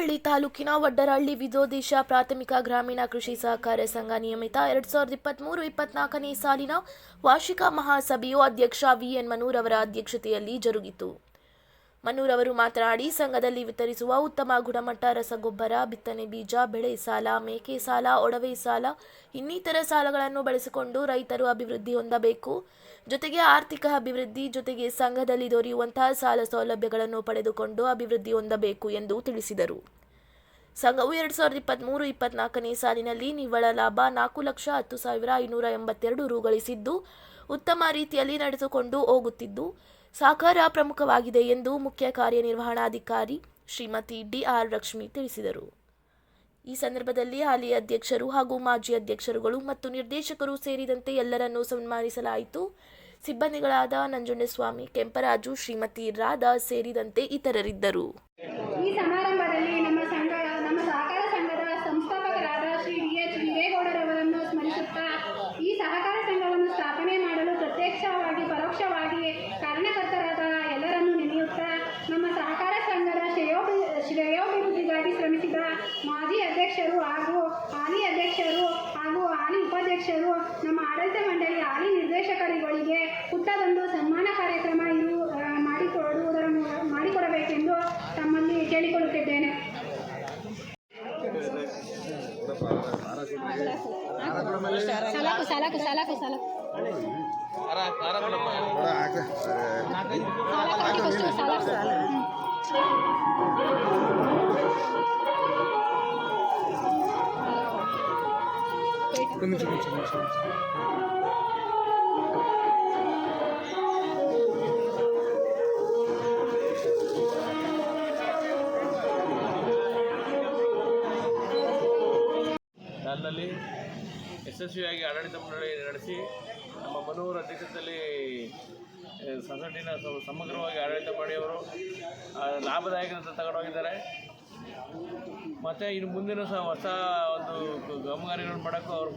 ದೇವನಹಳ್ಳಿ ತಾಲೂಕಿನ ವಡ್ಡರಹಳ್ಳಿ ವಿದೋದೇಶ ಪ್ರಾಥಮಿಕ ಗ್ರಾಮೀಣ ಕೃಷಿ ಸಹಕಾರ ಸಂಘ ನಿಯಮಿತ ಎರಡ್ ಸಾವಿರದ ಇಪ್ಪತ್ತ್ಮೂರು ಇಪ್ಪತ್ನಾಲ್ಕನೇ ಸಾಲಿನ ವಾರ್ಷಿಕ ಮಹಾಸಭೆಯು ಅಧ್ಯಕ್ಷ ವಿಎನ್ ಮನೂರ್ ಅವರ ಅಧ್ಯಕ್ಷತೆಯಲ್ಲಿ ಜರುಗಿತು. ಮನೂರ್ ಅವರು ಮಾತನಾಡಿ, ಸಂಘದಲ್ಲಿ ವಿತರಿಸುವ ಉತ್ತಮ ಗುಣಮಟ್ಟ, ರಸಗೊಬ್ಬರ, ಬಿತ್ತನೆ ಬೀಜ, ಬೆಳೆ ಸಾಲ, ಮೇಕೆ ಸಾಲ, ಒಡವೆ ಸಾಲ, ಇನ್ನಿತರ ಸಾಲಗಳನ್ನು ಬಳಸಿಕೊಂಡು ರೈತರು ಅಭಿವೃದ್ಧಿ ಹೊಂದಬೇಕು. ಜೊತೆಗೆ ಆರ್ಥಿಕ ಅಭಿವೃದ್ಧಿ, ಜೊತೆಗೆ ಸಂಘದಲ್ಲಿ ದೊರೆಯುವಂತಹ ಸಾಲ ಸೌಲಭ್ಯಗಳನ್ನು ಪಡೆದುಕೊಂಡು ಅಭಿವೃದ್ಧಿ ಹೊಂದಬೇಕು ಎಂದು ತಿಳಿಸಿದರು. ಸಂಘವು ಎರಡು ಸಾವಿರದ ಇಪ್ಪತ್ತ್ಮೂರು ಇಪ್ಪತ್ನಾಲ್ಕನೇ ಸಾಲಿನಲ್ಲಿ ನಿವ್ವಳ ಲಾಭ ನಾಲ್ಕು ಲಕ್ಷ ಹತ್ತು ಸಾವಿರ ಐನೂರ ಎಂಬತ್ತೆರಡು ರು ಗಳಿಸಿದ್ದು, ಉತ್ತಮ ರೀತಿಯಲ್ಲಿ ನಡೆದುಕೊಂಡು ಹೋಗುತ್ತಿದ್ದು ಸಹಕಾರ ಪ್ರಮುಖವಾಗಿದೆ ಎಂದು ಮುಖ್ಯ ಕಾರ್ಯನಿರ್ವಹಣಾಧಿಕಾರಿ ಶ್ರೀಮತಿ ಡಿಆರ್ ಲಕ್ಷ್ಮಿ ತಿಳಿಸಿದರು. ಈ ಸಂದರ್ಭದಲ್ಲಿ ಹಾಲಿ ಅಧ್ಯಕ್ಷರು ಹಾಗೂ ಮಾಜಿ ಅಧ್ಯಕ್ಷರುಗಳು ಮತ್ತು ನಿರ್ದೇಶಕರು ಸೇರಿದಂತೆ ಎಲ್ಲರನ್ನೂ ಸನ್ಮಾನಿಸಲಾಯಿತು. ಸಿಬ್ಬಂದಿಗಳಾದ ನಂಜುಂಡಸ್ವಾಮಿ, ಕೆಂಪರಾಜು, ಶ್ರೀಮತಿ ರಾಧಾ ಸೇರಿದಂತೆ ಇತರರಿದ್ದರು. ಈ ಸಮಾರಂಭದಲ್ಲಿ ನಮ್ಮ ಸಂಘ ನಮ್ಮ ಸಹಕಾರ ಸಂಘದ ಸಂಸ್ಥಾಪಕರಾದ ಶ್ರೀ ಡಿ ಎಚ್ ವಿಜಯಗೌಡರವರನ್ನು ಸ್ಮರಿಸುತ್ತಾ ಈ ಸಹಕಾರ ಸಂಘವನ್ನು ಸ್ಥಾಪನೆ ಮಾಡಲು ಪ್ರತ್ಯಕ್ಷವಾಗಿ ಪರೋಕ್ಷವಾಗಿ ಕಾರಣಕರ್ತರಾದ ಎಲ್ಲರನ್ನೂ ನೆನೆಯುತ್ತಾ ನಮ್ಮ ಸಹಕಾರ ಸಂಘದ ಶ್ರೇಯೋಭಿ ಶ್ರೇಯೋಭಿವೃದ್ಧಿಗಾಗಿ ಶ್ರಮಿಸಿದ ಮಾಜಿ ಅಧ್ಯಕ್ಷರು ಹಾಗೂ ಹಾಲಿ ಅಧ್ಯಕ್ಷರು ಹಾಗೂ ಹಾಲಿ ಉಪಾಧ್ಯಕ್ಷರು ನಮ್ಮ ಆಡಳಿತ ಮಂಡಳಿ ಹಾಲಿ ನಿರ್ದೇಶಕರುಗಳಿಗೆ ಪುಟ್ಟದೊಂದು ಸನ್ಮಾನ ಕಾರ್ಯಕ್ರಮ ಇರು ಮಾಡಿಕೊಡುವುದರ ಮಾಡಿಕೊಡಬೇಕೆಂದು ತಮ್ಮಲ್ಲಿ ಕೇಳಿಕೊಳ್ಳುತ್ತಿದ್ದೇನೆ ಸಾಲಾಕು ಸಾಲಿನಲ್ಲಿ ಯಶಸ್ವಿಯಾಗಿ ಆಡಳಿತ ಮಂಡಳಿ ನಡೆಸಿ ನಮ್ಮ ಮನೂರ ಅಧ್ಯಕ್ಷತೆಯಲ್ಲಿ ಸೊಸೈಟಿನ ಸಮಗ್ರವಾಗಿ ಆಡಳಿತ ಮಾಡಿಯವರು ಲಾಭದಾಯಕ ತಗೊಂಡೋಗಿದ್ದಾರೆ. ಮತ್ತು ಇನ್ನು ಮುಂದಿನ ಸಹ ಹೊಸ ಒಂದು ಕಾಮಗಾರಿಗಳನ್ನು ಮಾಡೋಕ್ಕೂ ಅವ್ರು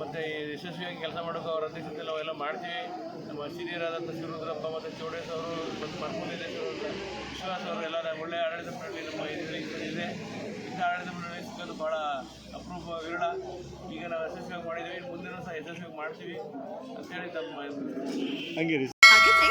ಮತ್ತು ಯಶಸ್ವಿಯಾಗಿ ಕೆಲಸ ಮಾಡೋಕ್ಕೂ ಅವ್ರ ಅಧ್ಯಕ್ಷತೆಯಲ್ಲಿ ಅವೆಲ್ಲ ಮಾಡ್ತೀವಿ. ನಮ್ಮ ಹಿರಿಯರಾದಂಥ ಶಿವರುದ್ರಪ್ಪ ಮತ್ತು ಚೌಡೇಶ್ ಅವರು ಮತ್ತು ಮರ್ಮೂಲಿದೇಶ್ವರ ವಿಶ್ವಾಸ ಅವರು ಎಲ್ಲ ಒಳ್ಳೆಯ ಆಡಳಿತ ಮಂಡಳಿ ನಮ್ಮ ಇದರಲ್ಲಿ ಇದೆ. ಇಂಥ ಆಡಳಿತ ಮಂಡಳಿ ಸಿಗೋದು ಭಾಳ ಅಪರೂಪ ವಿರಳ ಈಗ ನಾವು ಯಶಸ್ವಿಯಾಗಿ ಮಾಡಿದ್ದೀವಿ. ಇನ್ನು ಮುಂದಿನ ಸಹ ಯಶಸ್ವಿಯಾಗಿ ಮಾಡ್ತೀವಿ ಅಂತೇಳಿ ತಮ್ಮ ಹಾಗಿದ್ರೆ